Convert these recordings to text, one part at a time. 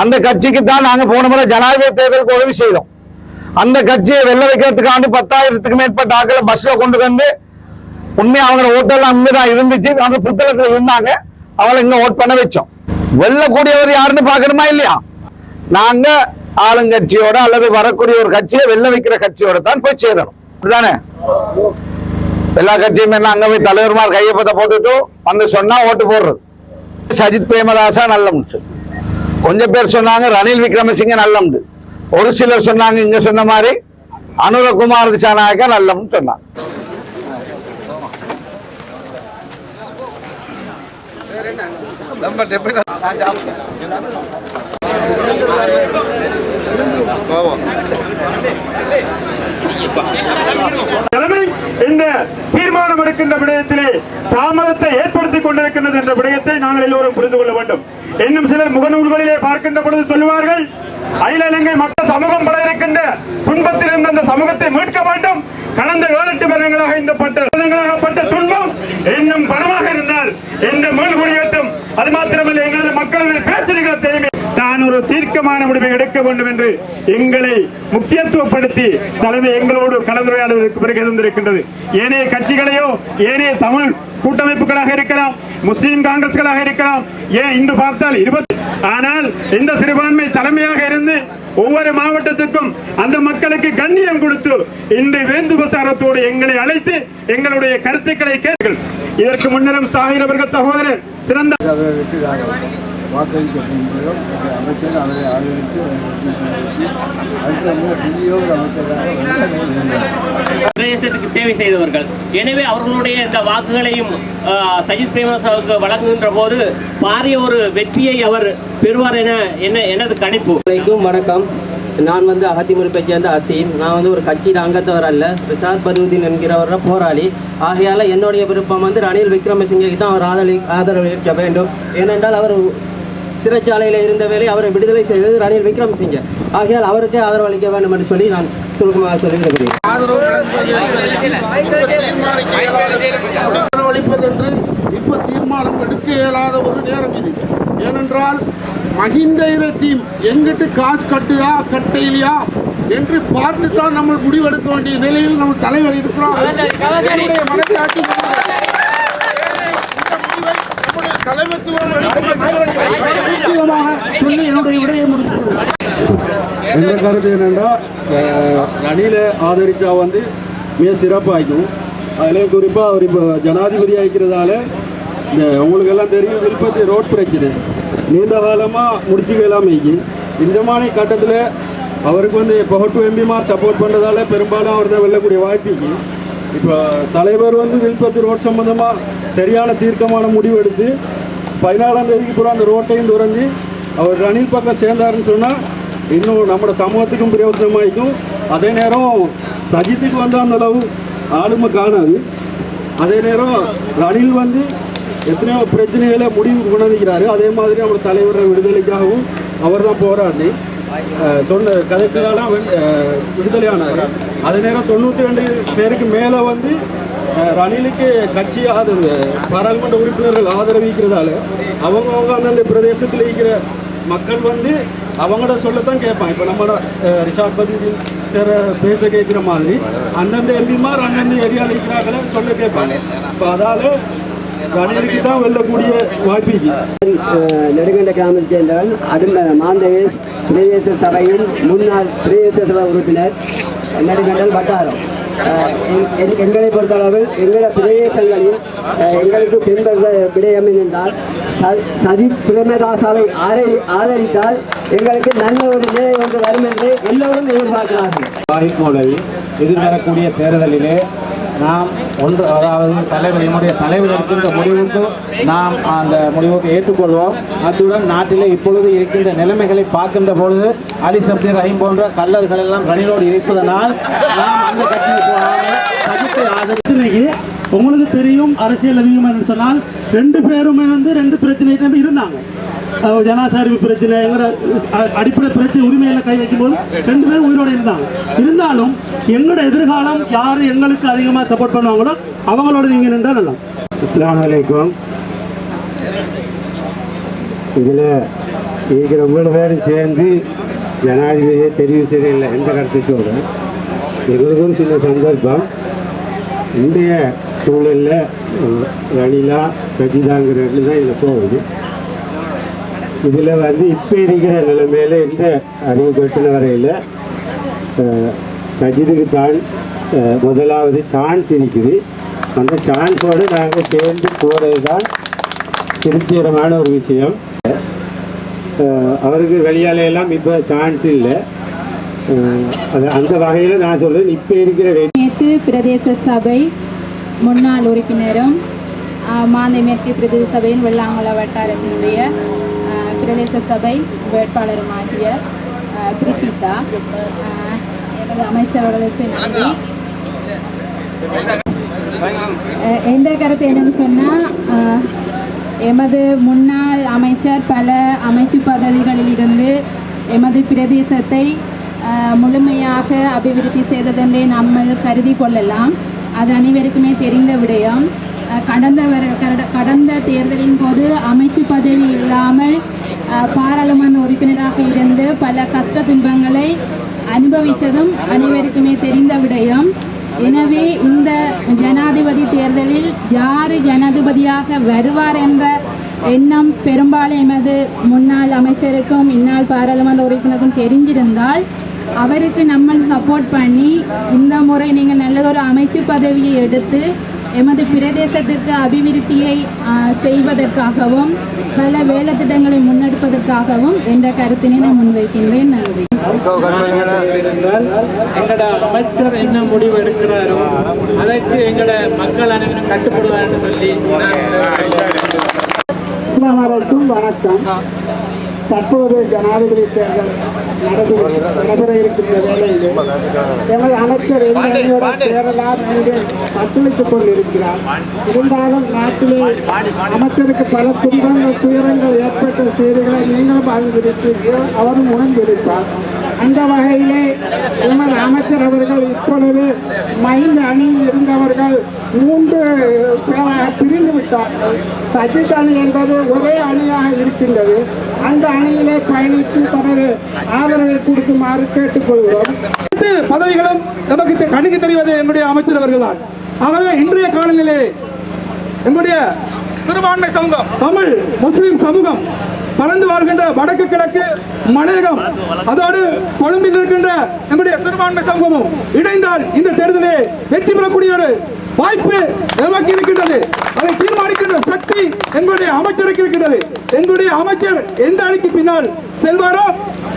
அந்த கட்சிக்கு தான் நாங்க போன முறை ஜனாதிபதி தேர்தலுக்கு உதவி செய்தோம். அந்த கட்சியை வெள்ள வைக்கிறதுக்காண்டு பத்தாயிரத்துக்கு மேற்பட்ட ஆட்களை பஸ்ல கொண்டு வந்து உண்மையா அவங்க ஓட்டெல்லாம் அங்கதான் இருந்துச்சு. அந்த புத்தகத்துல இருந்தாங்க. அவளை இங்க ஓட் பண்ண வச்சோம். வெல்லக்கூடியவர் யாருன்னு பாக்கணுமா இல்லையா? நாங்க ஆளுங்கட்சியோட அல்லது வரக்கூடிய ஒரு கட்சியை வெள்ள வைக்கிற கட்சியோட தான் போய் சேரணும். அப்படிதானே? எல்லா கட்சியுமே என்ன அங்க போய் தலைவர்மார் கையப்பத்தை போட்டுட்டு வந்து சொன்னா ஓட்டு போடுறது. சஜித் பிரேமதாசா நல்ல முடிச்சு கொஞ்சம் பேர் சொன்னாங்க ரணில் விக்ரமசிங்க நல்லம்னு. ஒரு சிலர் சொன்னாங்க இங்க சொன்ன மாதிரி அனுரகுமார் திசாநாயக்கா நல்லம்னு சொன்னாங்க. இந்த தீர்மானம் எடுக்கின்ற விடயத்திலே தாமதத்தை ஏற்படுத்திக் கொண்டிருக்கின்றது என்ற விடயத்தை நாங்கள் எல்லோரும் புரிந்து கொள்ள வேண்டும். இன்னும் சிலர் முகநூல்களிலே பார்க்கின்ற பொழுது சொல்லுவார்கள் அகில இலங்கை மக்கள் சமூகம் பட இருக்கின்ற துன்பத்தில் இருந்த அந்த சமூகத்தை மீட்க வேண்டும். கடந்த ஏழு எட்டு வருடங்களாக இந்த பட்ட துன்பம் இன்னும் பணமாக இருந்தால் எந்த மேல்குடியேற்றம் அது மாத்திரம் எங்களது மக்களுடைய பிரச்சனைகளை தெரியுமே தான் ஒரு தீர்க்கமான முடிவை எடுக்க வேண்டும் என்று எங்களை முக்கியத்துவப்படுத்தி தலைமை எங்களோடு கலந்துரையாடுவதற்கு பிறகு இருந்திருக்கின்றது ஏனைய கட்சிகளையோ ஏனைய தமிழ் கூட்டமைப்புகளாக இருக்கலாம் முஸ்லீம் காங்கிரஸ்களாக இருக்கலாம் ஏன் இன்று பார்த்தால் இருபத்தி ஆனால் இந்த சிறுபான்மை தலைமையாக இருந்து ஒவ்வொரு மாவட்டத்திற்கும் அந்த மக்களுக்கு கண்ணியம் கொடுத்து இன்று விருந்து பிரசாரத்தோடு எங்களை அழைத்து எங்களுடைய கருத்துக்களை கேட்கள் இதற்கு முன்னரும் சாகிர் அவர்கள் சகோதரர் சிறந்த வாக்களிக்க போகிறோம் அமைச்சர் அவரை ஆதரித்து அடுத்த முறை புதிய ஒரு அமைச்சராக பிரதேசத்துக்கு சேவை செய்தவர்கள். எனவே அவர்களுடைய இந்த வாக்குகளையும் சஜித் பிரேமதாசாவுக்கு வழங்குகின்ற போது பாரிய ஒரு வெற்றியை அவர் பெறுவார் என என்ன எனது கணிப்பு. வணக்கம். நான் வந்து அகத்திமுறிப்பை சேர்ந்த அசீம். நான் வந்து ஒரு கட்சியில் அங்கத்தவர் அல்ல. ரிஷாத் பதுவுதீன் என்கிறவர போராளி. ஆகையால் என்னுடைய விருப்பம் வந்து ரணில் விக்ரமசிங்கை தான் அவர் ஆதரவு ஆதரவளிக்க வேண்டும். ஏனென்றால் அவர் சிறைச்சாலையில் இருந்த வேலை அவரை விடுதலை செய்தது ரணில் விக்ரமசிங்கே. ஆகையால் அவருக்கே ஆதரவளிக்க வேண்டும் என்று சொல்லி நான் சுருக்கமாக சொல்லியிருக்கிறேன். அளிப்பதென்று இப்ப தீர்மானம் எடுக்க இயலாத ஒரு நேரம் இது. ஏனென்றால் மஹிந்த டீம் எங்கிட்டு காசு கட்டுதா கட்டையிலையா என்று பார்த்து தான் நம்ம முடிவெடுக்க வேண்டிய நிலையில் நம்ம தலைவர் இருக்கிறார். என்னுடைய மனசாட்சி நம்முடைய சொல்லி என்னுடைய விடையை கருத்து என்னென்னா ரணில ஆதரிச்சா வந்து மிக சிறப்பாகும் அதில் குறிப்பாக அவர் இப்போ ஜனாதிபதி ஆகிக்கிறதால இந்த உங்களுக்கெல்லாம் தெரியும் விழுப்பத்தி ரோட் பிரச்சனை. நீண்ட காலமாக முடிச்சுக்கலாமைக்கு இந்த மாதிரி கட்டத்தில் அவருக்கு வந்து பகட்டு எம்பிமார் சப்போர்ட் பண்ணுறதால பெரும்பாலும் அவர் தான் வெல்லக்கூடிய இருக்குது இப்போ தலைவர் வந்து விழுப்பத்தி ரோட் சம்பந்தமாக சரியான தீர்க்கமான முடிவு எடுத்து பதினாலாம் தேதிக்கு பூரா அந்த ரோட்டையும் துறந்து அவர் ரணில் பக்கம் சேர்ந்தாருன்னு சொன்னால் இன்னும் நம்மளோட சமூகத்துக்கும் பிரயோஜனமாயிருக்கும் அதே நேரம் சஜித்துக்கு வந்து அந்த அளவு ஆளுமை காணாது. அதே நேரம் ரணில் வந்து எத்தனையோ பிரச்சனைகளை முடிவு கொண்டிருக்கிறாரு அதே மாதிரி நம்மளோட தலைவரை விடுதலைக்காகவும் அவர் தான் போராடி சொன்ன கதைச்சதாலாம் விடுதலையானார். அதே நேரம் தொண்ணூற்றி ரெண்டு பேருக்கு மேலே வந்து ரணிலுக்கு கட்சி ஆதரவு பாராளுமன்ற உறுப்பினர்கள் ஆதரவிக்கிறதால அவங்கவுங்க அந்தந்த பிரதேசத்தில் இருக்கிற மக்கள் வந்து அவங்களோட சொல்லத்தான் கேட்பாங்க இப்போ நம்மளோட அஹ், ரிஷாட் பதி சேர பேச கேட்குற மாதிரி அந்தந்த எம்பிமார் அந்தந்த ஏரியாவில் இருக்கிறாங்களே சொல்ல கேட்பாங்க இப்போ அதால் ரணிலுக்கு தான் வெல்லக்கூடிய வாய்ப்பு நெடுங்கண்ட கிராமத்தை சேர்ந்தவன் அடும மாந்தவே பிரதேச சபையின் முன்னாள் பிரதேச சபை உறுப்பினர் நெடுங்கண்டல் வட்டாரம். எங்களை பொறுத்தளவில் எங்கள பிரதேசங்களில் எங்களுக்கு பின்பற்ற விடயம் என்றால் சதி பிரேமதாசாவை ஆரை ஆதரித்தால் எங்களுக்கு நல்ல ஒரு நிலை ஒன்று வரும் என்று எல்லோரும் எதிர்பார்க்கிறார்கள். வாய்ப்புகளில் எதிர்வரக்கூடிய தேர்தலிலே நாம் ஒன்று அதாவது தலைவர் என்னுடைய தலைவர் இருக்கின்ற முடிவுக்கு நாம் அந்த முடிவுக்கு ஏற்றுக்கொள்வோம். அத்துடன் நாட்டிலே இப்பொழுது இருக்கின்ற நிலைமைகளை பார்க்கின்ற பொழுது அலி சப்தி ரஹீம் போன்ற கல்லர்கள் எல்லாம் கணினோடு இருப்பதனால் நாம் அந்த கட்சியை ஆதரித்து உங்களுக்கு தெரியும் அரசியல் அதிகம் என்று சொன்னால் ரெண்டு பேருமே வந்து ரெண்டு பிரச்சனை இருந்தாங்க. அஹ் ஜனாசாரிவு பிரச்சனை எங்களோட அடிப்படை பிரச்சனை உரிமையில கை வைக்கும்போது ரெண்டு பேரும் உயிரோட இருந்தாங்க. இருந்தாலும் எங்களோட எதிர்காலம் யார் எங்களுக்கு அதிகமாக சப்போர்ட் பண்ணுவாங்களோ அவங்களோட நீங்கள் நின்றால் நல்லா இஸ்லாம் வலைக்கம் இதில் இன்னைக்கு ரொம்ப பேரும் சேர்ந்து ஜனாதிபதியை தெரிவு செய்தில்லை எந்த கருத்துக்கோட. எங்களுக்கு ஒரு சின்ன சந்தர்ப்பம். இன்றைய சூழலில் ரணிலா சஜிதாங்கிற ரெண்டு தான் இதில் போகுது. இதில் வந்து இப்போ இருக்கிற நிலைமையில் எந்த அறிவு கட்டின வரையில் சஜிதுக்கு தான் முதலாவது சான்ஸ் இருக்குது. அந்த சான்ஸோடு நாங்கள் சேர்ந்து போகிறது தான் திருப்திகரமான ஒரு விஷயம். அவருக்கு வெளியாலையெல்லாம் இப்போ சான்ஸ் இல்லை. அது அந்த வகையில் நான் சொல்கிறேன் இப்போ இருக்கிற வெ- மேற்கு பிரதேச சபை முன்னாள் உறுப்பினரும் மாந்தை மேற்கு பிரதேச சபையின் வெள்ளாங்குள வட்டாரத்தினுடைய பிரதேச சபை வேட்பாளருமாகிய ஆஹ், பிரிஷிதா எனது அமைச்சர்களுக்கு நன்றி. எந்த கருத்து என்னன்னு சொன்னால் எமது முன்னாள் அமைச்சர் பல அமைச்சு பதவிகளிலிருந்து எமது பிரதேசத்தை முழுமையாக அபிவிருத்தி செய்ததென்றே நம்ம கருதி கொள்ளலாம். அது அனைவருக்குமே தெரிந்த விடயம். அஹ், கடந்த வர- கட- கடந்த தேர்தலின் போது அமைச்சு பதவி இல்லாமல் அஹ், பாராளுமன்ற உறுப்பினராக இருந்து பல கஷ்ட துன்பங்களை அனுபவித்ததும் அனைவருக்குமே தெரிந்த விடயம். எனவே இந்த ஜனாதிபதி தேர்தலில் யார் ஜனாதிபதியாக வருவார் என்ற எண்ணம் பெரும்பாலும் எமது முன்னாள் அமைச்சருக்கும் இந்நாள் பாராளுமன்ற உறுப்பினருக்கும் தெரிஞ்சிருந்தால் அவருக்கு நம்ம சப்போர்ட் பண்ணி இந்த முறை நீங்கள் நல்லதொரு அமைச்சு பதவியை எடுத்து எமது பிரதேசத்திற்கு அபிவிருத்தியை செய்வதற்காகவும் பல வேலை திட்டங்களை முன்னெடுப்பதற்காகவும் என்ற கருத்தினை நான் முன்வைக்கின்றேன். நன்றி. எங்களோட அமைச்சர் என்ன முடிவு எடுக்கிறாரோ அதற்கு எங்களோட மக்கள் அனைவரும் கட்டுப்படுவார் என்று சொல்லி. வணக்கம். தற்போது ஜனாதிபதி தேர்தல் நடைபெற நடைபெற இருக்கின்ற வேளையில் எமது அமைச்சர் எந்த அணியோட சேரலாம் என்று தத்துளித்துக் கொண்டிருக்கிறார். இருந்தாலும் நாட்டிலே அமைச்சருக்கு பல துன்பங்கள் துயரங்கள் ஏற்பட்ட செய்திகளை நீங்களும் அறிந்திருக்கிறீர்கள் அவரும் உணர்ந்திருப்பார். அந்த வகையிலே எமது அமைச்சர் அவர்கள் இப்பொழுது மைந்த அணியில் இருந்தவர்கள் மூன்று பிரிந்து விட்டார்கள். சஜித் அணி என்பது ஒரே அணியாக இருக்கின்றது. அந்த அணியிலே பயணித்து தனது ஆதரவை கொடுக்குமாறு கேட்டுக்கொள்கிறோம். பதவிகளும் நமக்கு தெ- கண்ணுக்கு தெரிவது என்னுடைய அமைச்சர் அவர்கள்தான். ஆகவே இன்றைய காலநிலை எங்களுடைய சிறுபான்மை சமூகம் தமிழ் முஸ்லிம் சமூகம் கலந்து வாழ்கின்ற வடக்கு கிழக்கு மலையகம் அதோடு கொழும்பில் இருக்கின்ற எங்களுடைய சிறுபான்மை சமூகமும் இணைந்தால் இந்த தேர்தலே வெற்றி பெறக்கூடிய ஒரு வாய்ப்பு நமக்கு இருக்கின்றது. அதை தீர்மானிக்கின்ற சக்தி எங்களுடைய அமைச்சருக்கு இருக்கின்றது. எங்களுடைய அமைச்சர் எந்த அணிக்கு பின்னால் செல்வாரோ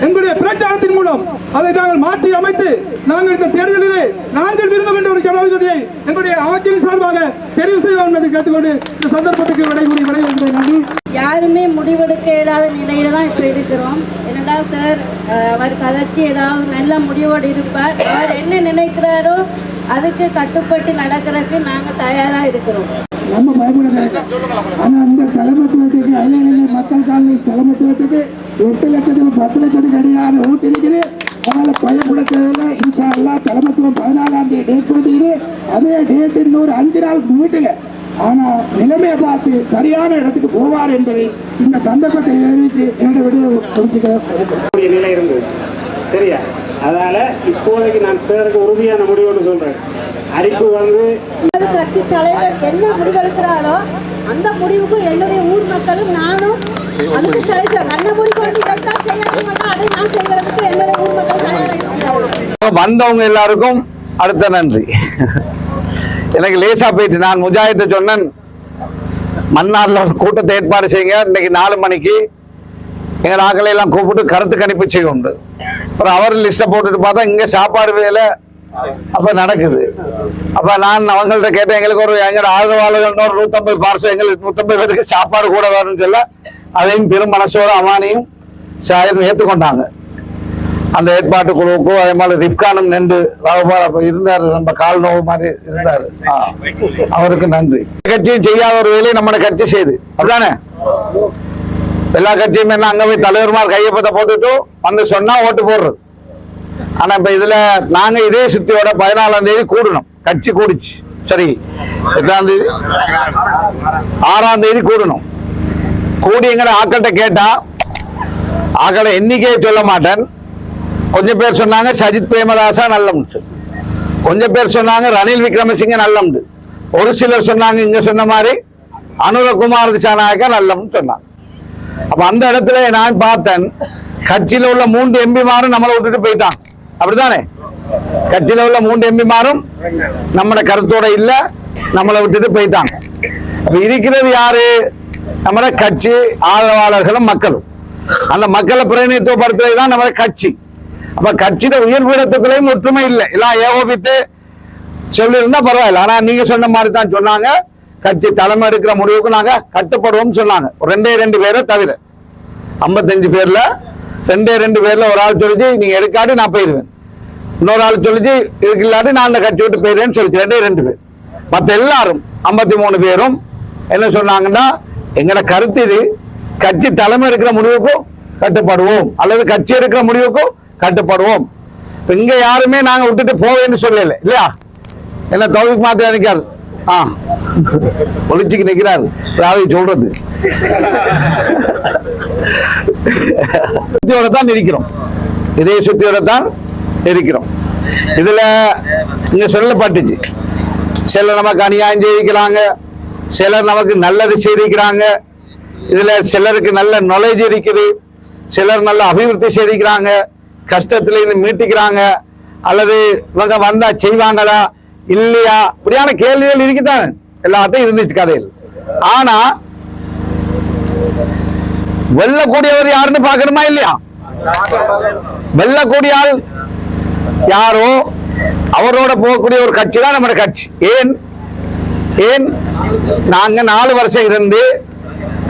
எங்களுடைய பிரச்சாரத்தின் மூலம் அதை நாங்கள் மாற்றி அமைத்து நாங்கள் இந்த தேர்தலிலே நாங்கள் விரும்புகின்ற ஒரு ஜனாதிபதியை எங்களுடைய அமைச்சரின் சார்பாக தெரிவு செய்வோம் என்பதை கேட்டுக்கொண்டு இந்த சந்தர்ப்பத்துக்கு விடைகூறி விடைபெறுகிறேன் நன்றி. யாருமே முடிவெடுக்க இயலாத நிலையில தான் இப்போ இருக்கிறோம். என்னடா சார் அவர் கதைச்சி ஏதாவது நல்ல முடிவோடு இருப்பார். அவர் என்ன நினைக்கிறாரோ அதுக்கு கட்டுப்பட்டு நடக்கிறதுக்கு நாங்கள் தயாராக இருக்கிறோம். நம்ம பயப்பட ஆனால் அந்த தலைமத்துவத்துக்கு ஐநா மக்கள் காங்கிரஸ் தலைமத்துவத்துக்கு எட்டு லட்சத்துக்கு பத்து லட்சத்துக்கு அடியான ஓட்டு இருக்குது. அதனால பயப்பட தேவையில்லை. இன்ஷா எல்லாம் தலைமத்துவம் பதினாலாம் தேதி டேட் கொடுத்துக்குது. அதே டேட் இன்னொரு அஞ்சு நாளுக்கு வீட்டுங்க ஆனா நிலைமையை பார்த்து சரியான இடத்துக்கு போவார் என்பதை இந்த சந்தர்ப்பத்தை தெரிவித்து என்னோட விடையை முடிச்சுக்கிறேன் நிலை இருந்தது. சரியா? அதனால இப்போதைக்கு நான் சேருக்கு உறுதியான முடிவுன்னு சொல்றேன். அறிப்பு வந்து கட்சி தலைவர் என்ன முடிவெடுக்கிறாரோ அந்த முடிவுக்கு என்னுடைய ஊர் மக்களும் நானும் அதுக்கு தலைவர் நல்ல முடிவு செய்ய மாட்டோம் அதை நான் செய்கிறதுக்கு என்னுடைய ஊர் மக்கள் தயாராக இருக்கிறார்கள். வந்தவங்க எல்லாருக்கும் அடுத்த நன்றி. எனக்கு லேசா போயிட்டு நான் முஜாஹித்தை சொன்னேன் மன்னார்ல ஒரு கூட்டத்தை ஏற்பாடு செய்யுங்க. இன்னைக்கு நாலு மணிக்கு எங்கள் ஆக்களை எல்லாம் கூப்பிட்டு கருத்து கணிப்பு செய்ய உண்டு அப்புறம் அவர் லிஸ்ட்டை போட்டுட்டு பார்த்தா இங்க சாப்பாடு வேலை அப்ப நடக்குது. அப்ப நான் அவங்கள்ட்ட கேட்டேன் எங்களுக்கு ஒரு எங்க ஆதரவாளர்கள் ஒரு நூத்தம்பது பார்சல் எங்களுக்கு நூத்தம்பது பேருக்கு சாப்பாடு கூட வரும்னு சொல்ல அதையும் பெரும் மனசோட அமானியும் சாயரும் ஏற்றுக்கொண்டாங்க அந்த ஏற்பாட்டு குழுவுக்கும் அதே மாதிரி ரிப்கானும் நின்று ராகுபால் அப்ப இருந்தார். நம்ம கால் நோவு மாதிரி இருந்தாரு. அவருக்கு நன்றி. கட்சியும் செய்யாத ஒரு வேலையை நம்ம கட்சி செய்து. அப்படிதானே? எல்லா கட்சியும் என்ன அங்க போய் தலைவர்மார் கையப்பத்தை போட்டுட்டு வந்து சொன்னா ஓட்டு போடுறது. ஆனா இப்ப இதுல நாங்க இதே சுத்தியோட பதினாலாம் தேதி கூடணும். கட்சி கூடிச்சு. சரி. எட்டாம் தேதி? ஆறாம் தேதி கூடணும். கூடி ஆக்கள்கிட்ட கேட்டா ஆக்களை எண்ணிக்கையை சொல்ல மாட்டேன். கொஞ்சம் பேர் சொன்னாங்க சஜித் பிரேமதாசா நல்லம்னு கொஞ்சம் பேர் சொன்னாங்க ரணில் விக்ரமசிங்க நல்லம்னு ஒரு சிலர் சொன்னாங்க இங்க சொன்ன மாதிரி அனுரகுமார் திசாநாயக்கா நல்லம்னு சொன்னாங்க. அப்ப அந்த இடத்துல நான் பார்த்தேன் கட்சியில உள்ள மூன்று எம்பிமாரும் நம்மளை விட்டுட்டு போயிட்டான் அப்படித்தானே? கட்சியில உள்ள மூன்று எம்பிமாரும் நம்மளோட கருத்தோட இல்ல நம்மளை விட்டுட்டு போயிட்டாங்க. அப்ப இருக்கிறது யாரு? நம்மள கட்சி ஆதரவாளர்களும் மக்களும். அந்த மக்களை பிரதிநிதித்துவப்படுத்துறது தான் நம்ம கட்சி. அப்ப கட்சியில உயர்பீடத்துக்குள்ளேயும் ஒற்றுமை இல்லை. எல்லாம் ஏகோபித்து சொல்லியிருந்தா பரவாயில்ல. ஆனா நீங்க சொன்ன மாதிரி தான் சொன்னாங்க. கட்சி தலைமை எடுக்கிற முடிவுக்கு நாங்க கட்டுப்படுவோம் சொன்னாங்க. ரெண்டே ரெண்டு பேரை தவிர. ஐம்பத்தஞ்சு பேர்ல ரெண்டே ரெண்டு பேர்ல ஒரு ஆள் சொல்லிச்சு நீங்க எடுக்காட்டி நான் போயிடுவேன் இன்னொரு ஆள் சொல்லிச்சு இதுக்கு இல்லாட்டி நான் அந்த கட்சி விட்டு போயிடுவேன்னு சொல்லிச்சு. ரெண்டே ரெண்டு பேர். மற்ற எல்லாரும் ஐம்பத்தி மூணு பேரும் என்ன சொன்னாங்கன்னா எங்களோட கருத்து இது கட்சி தலைமை எடுக்கிற முடிவுக்கும் கட்டுப்படுவோம். அல்லது கட்சி எடுக்கிற முடிவுக்கும் கட்டுப்படுவோம். இப்போ இங்க யாருமே நாங்க விட்டுட்டு போவேன்னு சொல்லல இல்லையா? என்ன தௌபிக் மாற்ற நினைக்காது ஆ. ஒளிச்சுக்கு நிக்கிறாரு. ராவி சொல்றது. சுத்தியோட தான் இருக்கிறோம். இதே சுத்தியோட தான் இருக்கிறோம். இதுல இங்க சொல்லப்பட்டுச்சு. சிலர் நமக்கு அநியாயம் செய்திருக்கிறாங்க சிலர் நமக்கு நல்லது செய்திருக்கிறாங்க இதுல சிலருக்கு நல்ல நாலேஜ் இருக்குது. சிலர் நல்ல அபிவிருத்தி செய்திருக்கிறாங்க கஷ்டத்துல இருந்து மீட்டிக்கிறாங்க. அல்லது இவங்க வந்தா செய்வாங்களா? இல்லையா? இப்படியான கேள்விகள் இருக்குதான்? எல்லாத்தையும் இருந்துச்சு கதையில். ஆனா வெல்லக்கூடியவர் யாருன்னு பாக்கணுமா இல்லையா? வெல்லக்கூடிய ஆள் யாரோ? அவரோட போகக்கூடிய ஒரு கட்சி தான் நம்ம கட்சி. ஏன்? ஏன்? நாங்க நாலு வருஷம் இருந்து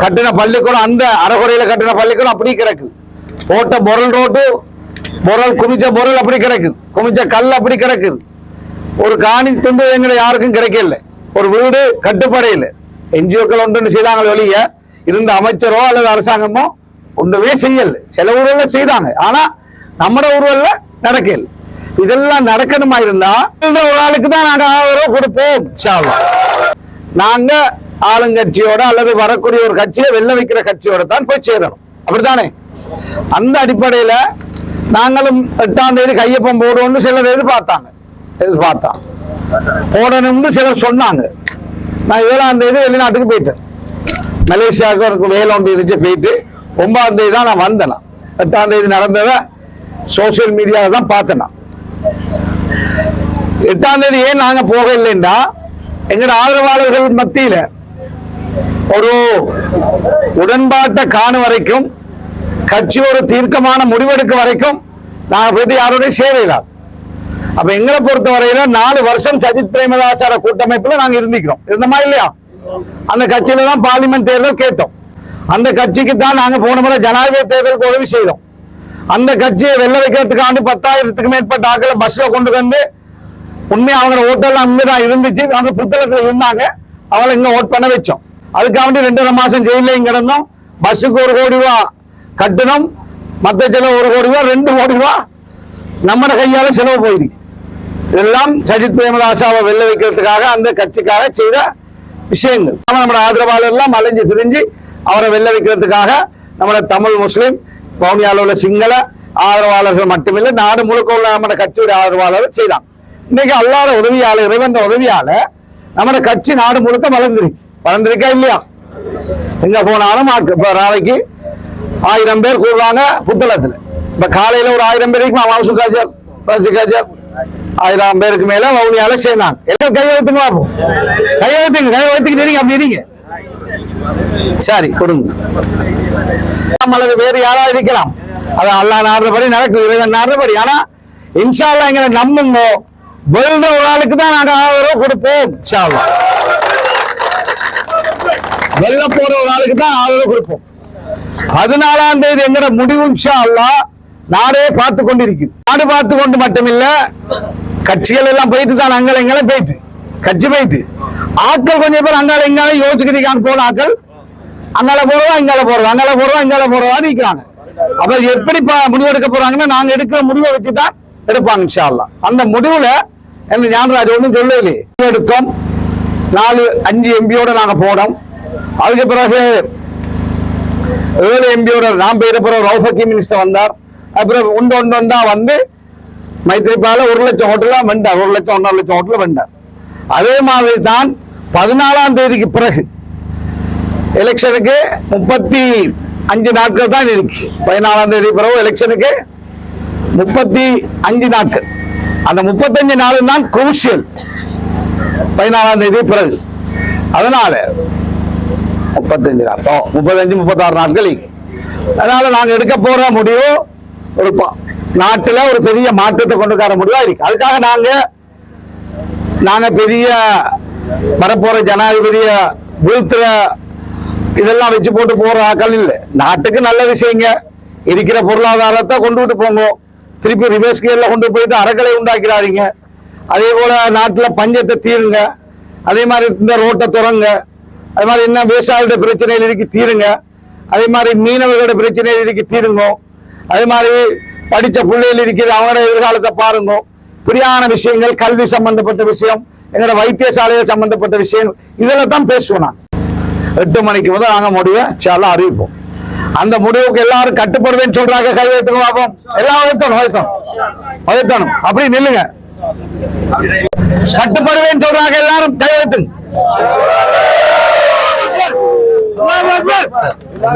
கட்டின பள்ளிக்கூடம் அந்த அறகுறையில கட்டின பள்ளிக்கூடம் அப்படி கிடக்கு. போட்ட பொருள் ரோட்டு பொருள் குமிச்ச பொருள் அப்படி கிடைக்குது. குமிச்ச கல் அப்படி கிடைக்குது. ஒரு காணி துண்டு எங்களை யாருக்கும் கிடைக்கல. ஒரு வீடு கட்டுப்படையில். என்ஜிஓக்கள் ஒன்று செய்தாங்க ஒழிய இருந்த அமைச்சரோ அல்லது அரசாங்கமோ ஒன்றுமே செய்யல. சில ஊர்ல செய்தாங்க. ஆனா நம்மட ஊர்ல நடக்கல. இதெல்லாம் நடக்கணுமா இருந்தா ஒரு ஆளுக்கு தான் நாங்கள் ஆதரவு கொடுப்போம் இன்ஷா நாங்க ஆளுங்கட்சியோட அல்லது வரக்கூடிய ஒரு கட்சியை வெள்ள வைக்கிற கட்சியோட தான் போய் சேரணும். அப்படித்தானே? அந்த அடிப்படையில நாங்களும் எட்டாம் தேதி கையொப்பம் போடுவோம்னு சிலர் எதிர்பார்த்தாங்க. எதிர்பார்த்தாங்க போடணும்னு சிலர் சொன்னாங்க. நான் ஏழாம் தேதி வெளிநாட்டுக்கு போயிட்டேன். மலேசியாவுக்கு எனக்கு வேலை ஒன்று இருந்துச்சு போயிட்டு ஒன்பதாம் தேதி தான் நான் வந்தேன் எட்டாம் தேதி நடந்ததை சோசியல் மீடியாவில் தான் பார்த்தேன் எட்டாம் தேதி ஏன் நாங்க போக இல்லைன்னா எங்கட ஆதரவாளர்கள் மத்தியில ஒரு உடன்பாட்டை காணும் வரைக்கும் கட்சி ஒரு தீர்க்கமான முடிவெடுக்க வரைக்கும் நாங்க போயிட்டு யாரோடய சேவையிடாது அப்ப எங்களை பொறுத்த வரையில நாலு வருஷம் சஜித் பிரேமதாசார கூட்டமைப்புல நாங்க இருந்திக்கிறோம் இருந்தமா இல்லையா? அந்த கட்சியில தான் பார்லிமெண்ட் தேர்தல் கேட்டோம். அந்த கட்சிக்கு தான் நாங்க போன முறை ஜனாதிபதி தேர்தலுக்கு உதவி செய்தோம். அந்த கட்சியை வெள்ள வைக்கிறதுக்காண்டி பத்தாயிரத்துக்கு மேற்பட்ட ஆட்களை பஸ்ல கொண்டு வந்து உண்மையா அவங்க ஓட்டெல்லாம் அங்கதான் இருந்துச்சு. அந்த புத்தகத்துல இருந்தாங்க. அவளை இங்க ஓட் பண்ண வச்சோம். அதுக்காண்டி ரெண்டரை மாசம் ஜெயில இங்க இருந்தோம். பஸ்ஸுக்கு ஒரு கோடி ரூபா கட்டணம் மற்ற செலவு ஒரு கோடி ரூபா ரெண்டு கோடி ரூபா நம்மட கையால செலவு போயிருக்கு. இதெல்லாம் சஜித் பிரேமதாசாவை வெல்ல வைக்கிறதுக்காக அந்த கட்சிக்காக செய்த விஷயங்கள். நம்ம ஆதரவாளர் எல்லாம் அலைஞ்சு திரிஞ்சு அவரை வெல்ல வைக்கிறதுக்காக நம்மளோட தமிழ் முஸ்லிம் பவுனியால உள்ள சிங்கள ஆதரவாளர்கள் மட்டுமில்லை நாடு முழுக்க உள்ள நம்ம கட்சியுடைய ஆதரவாளர்கள் செய்தான் இன்னைக்கு அல்லாத உதவியால இறைவந்த உதவியால நம்ம கட்சி நாடு முழுக்க வளர்ந்துருக்கு. வளர்ந்துருக்கா இல்லையா? எங்க போனாலும் நாளைக்கு ஆயிரம் பேர் கூடுவாங்க புத்தளத்துல. இப்ப காலையில ஒரு ஆயிரம் பேருக்கு மாசு காஜர் பசு காஜர் ஆயிரம் பேருக்கு மேல வவுனியால சேர்ந்தாங்க. எல்லாம் கையெழுத்துங்க பார்ப்போம் கையெழுத்துங்க கையெழுத்துக்கு தெரியுங்க அப்படி இருங்க. சரி கொடுங்க. அல்லது வேறு யாராவது இருக்கலாம். அது அல்லா நாடுறபடி நடக்கும் இறைவன் நாடுறபடி. ஆனா இன்ஷால்லா எங்களை நம்புங்க. வெல்ற ஒரு ஆளுக்கு தான் நாங்கள் ஆதரவு கொடுப்போம் இன்ஷால்லா அல்லாஹ் வெல்ல போற ஒரு ஆளுக்கு தான் ஆதரவு கொடுப்போம். பதினாலாம் தேதி எங்கட முடிவு இன்ஷா அல்லாஹ் நாடே பார்த்து கொண்டிருக்கு நாடு பார்த்து கொண்டு மட்டுமில்ல கட்சிகள் எல்லாம் போயிட்டு தான் அங்கே எங்கெல்லாம் போயிட்டு கட்சி போயிட்டு. ஆட்கள் கொஞ்சம் பேர் அங்கால எங்காலும் யோசிச்சுக்கிட்டு போன ஆட்கள். அங்கால போறதா இங்கால போறதா அங்கால போறதா இங்கால போறதா நிற்கிறாங்க அப்ப எப்படி முடிவு எடுக்க போறாங்கன்னா நாங்க எடுக்கிற முடிவை வச்சு தான் எடுப்பாங்க இன்ஷா அல்லாஹ் அந்த முடிவுல என்ன ஞானராஜ் ஒன்றும் சொல்லவில்லை. எடுக்கும் நாலு அஞ்சு எம்பியோட நாங்க போனோம். அதுக்கு பிறகு ஏழு எம்பியோட நான் பேர போற ரவுஃபக்கி மினிஸ்டர் வந்தார். அப்புறம் ஒன்று ஒன்று ஒன்றா வந்து மைத்திரிப்பால ஒரு லட்சம் ஹோட்டலா வெண்டார் ஒரு லட்சம் ஒன்றரை லட்சம் ஹோட்டலில் வெண்டார் அதே மாதிரி தான் பதினாலாம் தேதிக்கு பிறகு எலெக்ஷனுக்கு முப்பத்தி அஞ்சு நாட்கள் தான் இருக்கு. பதினாலாம் தேதி பிறகு எலெக்ஷனுக்கு முப்பத்தி அஞ்சு நாட்கள். அந்த முப்பத்தஞ்சு நாள் தான் குரூசியல் பதினாலாம் தேதி பிறகு. அதனால முப்பத்தஞ்சு நாட்கள் முப்பத்தஞ்சு முப்பத்தாறு நாட்கள் அதனால நாங்க எடுக்க போற முடிவு ஒரு நாட்டுல ஒரு பெரிய மாற்றத்தை கொண்டு வர முடிவா இருக்கு. அதுக்காக நாங்க நாங்க பெரிய வரப்போற ஜனாதிபதிய வீழ்த்துற இதெல்லாம் வச்சு போட்டு போற ஆக்கள் இல்லை. நாட்டுக்கு நல்ல விஷயங்க. இருக்கிற பொருளாதாரத்தை கொண்டு விட்டு போங்க திருப்பி ரிவர்ஸ் கியர்ல கொண்டு போயிட்டு அறக்கலை உண்டாக்கிறாதீங்க. அதே போல நாட்டுல பஞ்சத்தை தீருங்க. அதே மாதிரி இந்த ரோட்டை துறங்க. அது மாதிரி என்ன விவசாயிகளோட பிரச்சனைகள் இருக்கு தீருங்க. அதே மாதிரி மீனவர்களோட பிரச்சனைகள் இருக்கு தீருங்க. அதே மாதிரி படிச்ச பிள்ளைகள் இருக்குது அவங்களோட எதிர்காலத்தை பாருங்க. பிரியான விஷயங்கள் கல்வி சம்பந்தப்பட்ட விஷயம் எங்களோட வைத்தியசாலைகள் சம்பந்தப்பட்ட விஷயங்கள் இதில் தான் பேசுவோம் நான் எட்டு மணிக்கு முதல் நாங்கள் முடிவை சேலம் அறிவிப்போம். அந்த முடிவுக்கு எல்லாரும் கட்டுப்படுவேன்னு சொல்றாங்க கை வைத்துக்கு பார்ப்போம் எல்லாம் வைத்தணும் வைத்தணும் வைத்தணும் அப்படி நில்லுங்க. கட்டுப்படுவேன்னு சொல்றாங்க எல்லாரும் கை வைத்துங்க. Ouais, ouais, ouais.